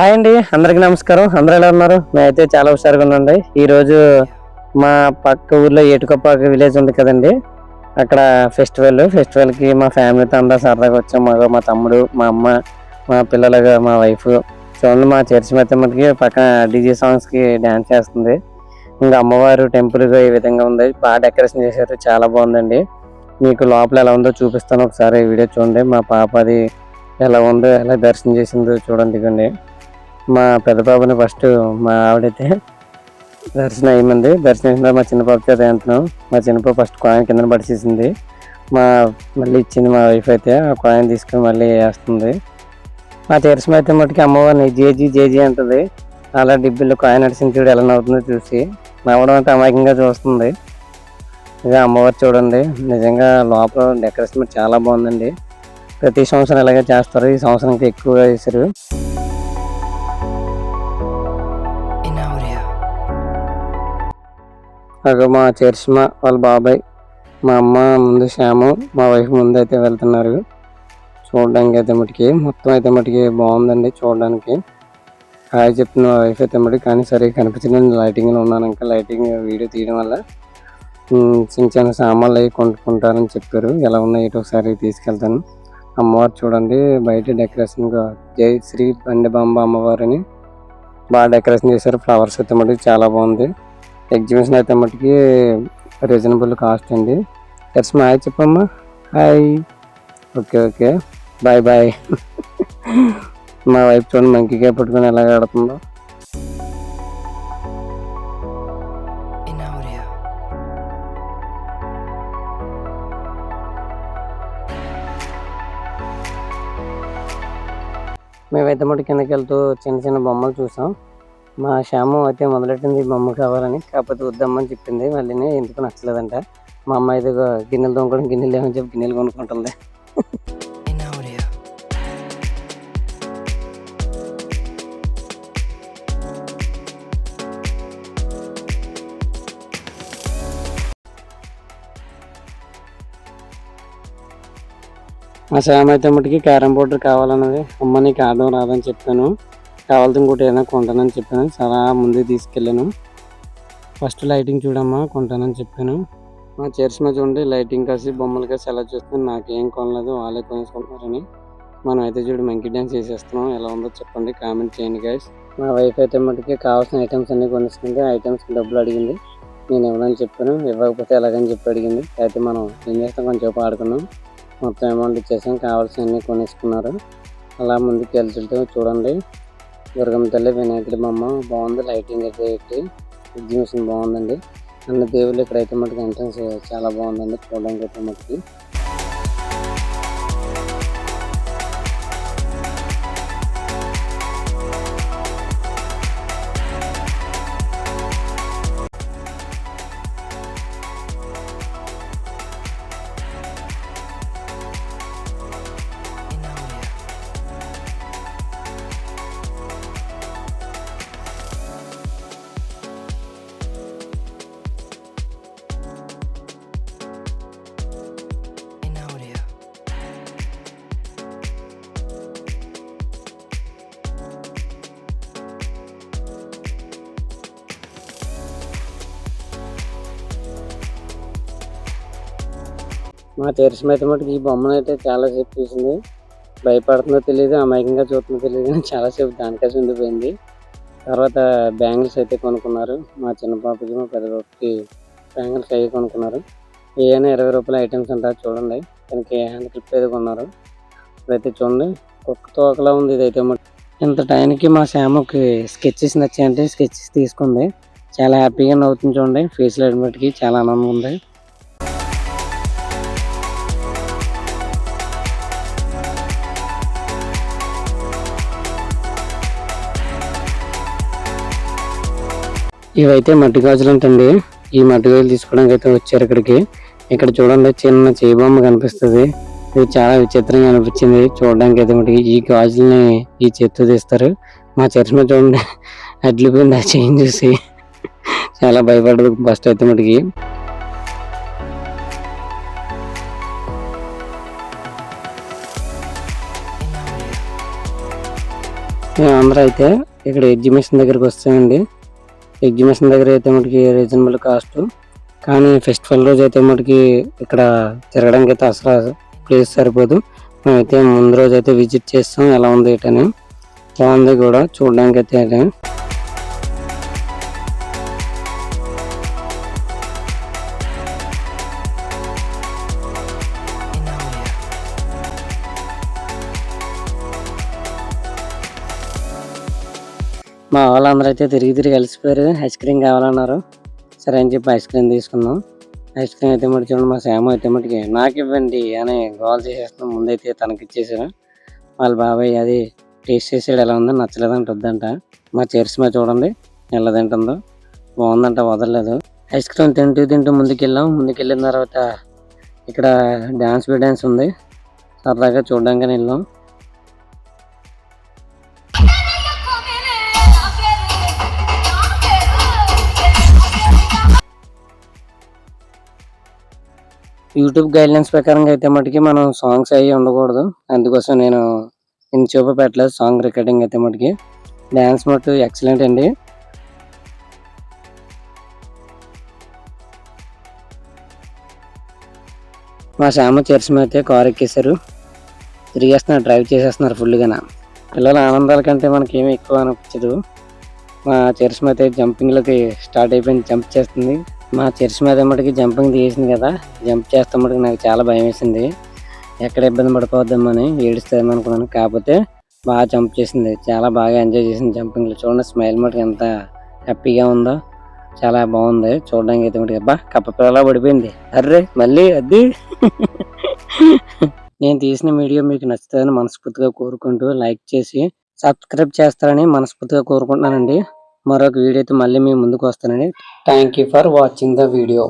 Hi అండి అందరికి నమస్కారం. అందరూ ఎలా ఉన్నారు? మేమైతే చాలా హుషారుగా ఉండండి ఈరోజు మా పక్క ఊర్లో ఏటుకొప్పాక విలేజ్ ఉంది కదండి. అక్కడ ఫెస్టివల్ ఫెస్టివల్కి మా ఫ్యామిలీతో అందరూ సరదాగా వచ్చాం. మా మా తమ్ముడు మా అమ్మ మా పిల్లలుగా మా వైఫ్ చూడండి మా చర్చి మెత్తమ్మకి పక్కన డీజే సాంగ్స్కి డ్యాన్స్ చేస్తుంది. ఇంకా అమ్మవారు టెంపుల్గా ఈ విధంగా ఉంది. బాగా డెకరేషన్ చేశారు. చాలా బాగుందండి. మీకు లోపల ఎలా ఉందో చూపిస్తాను. ఒకసారి వీడియో చూడండి. మా పాప అది ఎలా ఉందో ఎలా దర్శనం చేసిందో చూడండి ఇదిగోండి మా పెద్ద బాబుని ఫస్ట్ మా ఆవిడైతే దర్శనం అయ్యింది దర్శనం మా చిన్న పాప చేత అంటున్నాం. మా చిన్నపాప ఫస్ట్ కాయిన్ కింద పడిచేసింది మా మళ్ళీ ఇచ్చింది మా వైఫ్ అయితే ఆ కాయిన్ తీసుకుని మళ్ళీ వేస్తుంది. మా తెరసం అయితే మట్టుకి అమ్మవారిని జేజీ జేజీ అంటుంది. అలా డిబ్బిల్లో కాయిన్ నడిచిన చూడు ఎలా నవ్వుతుందో చూసి. నవ్వడం అంటే అమాయకంగా చూస్తుంది. ఇదే అమ్మవారు చూడండి. నిజంగా లోపల డెకరేషన్ చాలా బాగుందండి. ప్రతి సంవత్సరం ఇలాగే చేస్తారు. ఈ సంవత్సరానికి ఎక్కువగా చేశారు అగ మా చర్చిమ వాళ్ళ బాబాయ్ మా అమ్మ ముందు శ్యాము మా వైఫ్ ముందు అయితే వెళ్తున్నారు. చూడడానికి అయితే మటుకి మొత్తం అయితే మటుకి బాగుందండి చూడడానికి. హాయ్ చెప్తున్న మా వైఫ్ అయితే మటుకి కానీ సరే కనిపించలేదు లైటింగ్లో ఉన్నాను. ఇంకా లైటింగ్ వీడియో తీయడం వల్ల చిన్న చిన్న సామాన్లు అవి కొనుక్కుంటారని చెప్పారు. ఎలా ఉన్నాయి ఇటు ఒకసారి తీసుకెళ్తాను. అమ్మవారు చూడండి బయట డెకరేషన్ జై శ్రీ బండి బాంబ అమ్మవారిని బాగా డెకరేషన్ చేశారు. ఫ్లవర్స్ అయితే మటుకు చాలా బాగుంది. ఎగ్జిబిషన్ అయితే మటుకి రీజనబుల్ కాస్ట్ అండి. ఎస్ మా చెప్పమ్మా hi okay okay bye bye మా వైఫ్ చూడండి మంకీగా పట్టుకొని ఎలా ఆడుతుందో. మేమైతే మటు కిందకి వెళ్తూ చిన్న చిన్న బొమ్మలు చూసాం. మా శ్యాము అయితే మొదలెట్టింది మా బొమ్మ కావాలని కాకపోతే వద్దమ్మని చెప్పింది. మళ్ళీ ఎందుకు నచ్చలేదంట. మా అమ్మ అయితే గిన్నెలు తోముకోవడం గిన్నెలు ఏమని చెప్పి గిన్నెలు కొనుక్కుంటుంది. మా శ్యామ్ అయితే మటుకి క్యారమ్ బోర్డర్ కావాలన్నది. అమ్మ నీకు ఆడడం రాదని చెప్పాను. కావాల్సిన ఇంకోటి ఏదైనా కొంటానని చెప్పాను. చాలా ముందే తీసుకెళ్ళాను. ఫస్ట్ లైటింగ్ చూడమ్మా కొంటానని చెప్పాను. మా చైర్స్ మీద చూడండి లైటింగ్ కాసి బొమ్మలు కాసి ఎలా చూస్తున్నాను నాకేం కొనలేదు వాళ్ళే కొనేసుకుంటున్నారని. మనం అయితే చూడు మంకీ డ్యాన్స్ చేసేస్తున్నాం. ఎలా ఉందో చెప్పండి కామెంట్ చేయండి గైస్ మా వైఫ్ అయితే మటుకి కావాల్సిన ఐటమ్స్ అన్నీ కొనేసుకుంటే ఐటమ్స్ డబ్బులు అడిగింది. నేను ఇవ్వనని చెప్పాను. ఇవ్వకపోతే ఎలాగని చెప్పి అడిగింది. అయితే మనం ఏం చేస్తాం కొంచెం ఆడుకున్నాం మొత్తం అమౌంట్ ఇచ్చేసాం. కావాల్సినవన్నీ కొనేసుకున్నారు. అలా ముందుకు వెళ్తుంటే చూడండి. దుర్గమ్మ తల్లి వినాయకుడి బొమ్మ బాగుంది లైటింగ్ అయితే పెట్టి ఎగ్జిబిషన్ బాగుందండి. అన్న దేవుళ్ళు ఇక్కడైతే మటుకు ఎంట్రన్స్ చాలా బాగుందండి చూడడానికి అయితే మటుకి. మా తెరిసి అయితే మటుకు ఈ బొమ్మను అయితే చాలాసేపు చూసింది. భయపడుతుందో తెలియదు అమాయకంగా చూస్తుందో తెలియదు కానీ చాలాసేపు దానికేసి ఉండిపోయింది తర్వాత బ్యాంగిల్స్ అయితే కొనుక్కున్నారు. మా చిన్న పాపకి మా పెద్ద పాపకి బ్యాంగిల్స్ అవి కొనుక్కున్నారు. ఏమైనా ఇరవై రూపాయల ఐటమ్స్ అంటారు చూడండి. దానికి హ్యాండ్ క్లిప్ అయితే కొన్నారు. ఇదైతే చూడండి. కుక్క తోకలా ఉంది ఇదైతే ఇంత టైంకి మా శాముకి స్కెచెస్ నచ్చాయంటే స్కెచెస్ తీసుకుంది. చాలా హ్యాపీగా నవ్వుతుంది చూడండి. ఫేస్ మటుకి చాలా ఆనందంగా ఉంది. ఇవైతే మట్టి గాజులు అంటండి ఈ మట్టి గాజులు తీసుకోవడానికి అయితే వచ్చారు ఇక్కడికి. ఇక్కడ చూడండి చిన్న చేబొమ్మ కనిపిస్తుంది. ఇది చాలా విచిత్రంగా అనిపించింది. చూడడానికి అయితే మటుకి ఈ గాజుల్ని ఈ చేత్తో తీస్తారు. మా చర్చలో చూడండి అడ్లిపోయింది ఆ చేంజ్ చూసి. చాలా భయపడదు ఫస్ట్ అయితే మటుకి. అందరూ అయితే ఇక్కడ ఎగ్జిబిషన్ దగ్గరికి వస్తామండి. ఎగ్జిబిషన్ దగ్గర అయితే మనకి రీజనబుల్ కాస్ట్. కానీ ఫెస్టివల్ రోజు అయితే మనకి ఇక్కడ తిరగడానికి అయితే అసలు ప్లేస్ సరిపోదు. మేమైతే ముందు రోజు అయితే విజిట్ చేస్తాం. ఎలా ఉంది ఏంటని. బాగుంది కూడా. చూడడానికి అయితే మా వాళ్ళందరూ అయితే తిరిగి తిరిగి కలిసిపోయారు. ఐస్ క్రీమ్ కావాలన్నారు. సరే అని చెప్పి ఐస్ క్రీమ్ తీసుకున్నాం. ఐస్ క్రీమ్ అయితే మటు చూడండి మా శామ అయితే మటుకి నాకు ఇవ్వండి అని గోల్ చేసేస్తున్నాం. ముందైతే తనకి ఇచ్చేసారు. వాళ్ళ బాబాయ్ అది టేస్ట్ చేసాడు ఎలా ఉందో నచ్చలేదంట వద్దంట. మా చరిస్మా చూడండి ఎలా తింటుందో బాగుందంట వదలలేదు. ఐస్ క్రీమ్ తింటూ తింటూ ముందుకెళ్ళాం. ముందుకెళ్ళిన తర్వాత ఇక్కడ డ్యాన్స్ బి డ్యాన్స్ ఉంది. సరదాగా చూడడానికి వెళ్ళాం. యూట్యూబ్ గైడ్లైన్స్ ప్రకారంగా అయితే మటుకి మనం సాంగ్స్ అవి ఉండకూడదు. అందుకోసం నేను ఇన్ని చూపు పెట్టలేదు సాంగ్ రికార్డింగ్ అయితే మటుకి. డ్యాన్స్ మటు ఎక్సలెంట్ అండి. మా శ్యామ చర్చ్ అయితే కార్ ఎక్కేశారు. తిరిగేస్తున్నారు డ్రైవ్ చేసేస్తున్నారు ఫుల్గా పిల్లల ఆనందాల కంటే మనకి ఏమీ ఎక్కువ అనిపించదు. మా చర్చ్ అయితే జంపింగ్లోకి స్టార్ట్ అయిపోయింది జంప్ చేస్తుంది. మా చర్చ్ మీద మటుకి జంపింగ్ తీసింది కదా జంప్ చేస్తే మటుకు నాకు చాలా భయం వేసింది. ఎక్కడ ఇబ్బంది పడిపోద్దామని ఏడుస్తామని అనుకున్నాను. కాకపోతే బాగా జంప్ చేసింది. చాలా బాగా ఎంజాయ్ చేసింది జంపింగ్లో. చూడండి స్మైల్ మటుకు ఎంత హ్యాపీగా ఉందో చాలా బాగుంది. చూడడానికి అయితే మటుకు అబ్బా కప్ప పిల్లలా పడిపోయింది. అర్రే మళ్ళీ అది. నేను తీసిన వీడియో మీకు నచ్చుతుందని మనస్ఫూర్తిగా కోరుకుంటూ లైక్ చేసి సబ్స్క్రైబ్ చేస్తారని మనస్ఫూర్తిగా కోరుకుంటున్నానండి. మరొక వీడియోతో మళ్ళీ మీ ముందుకు వస్తానండి. Thank you for watching the video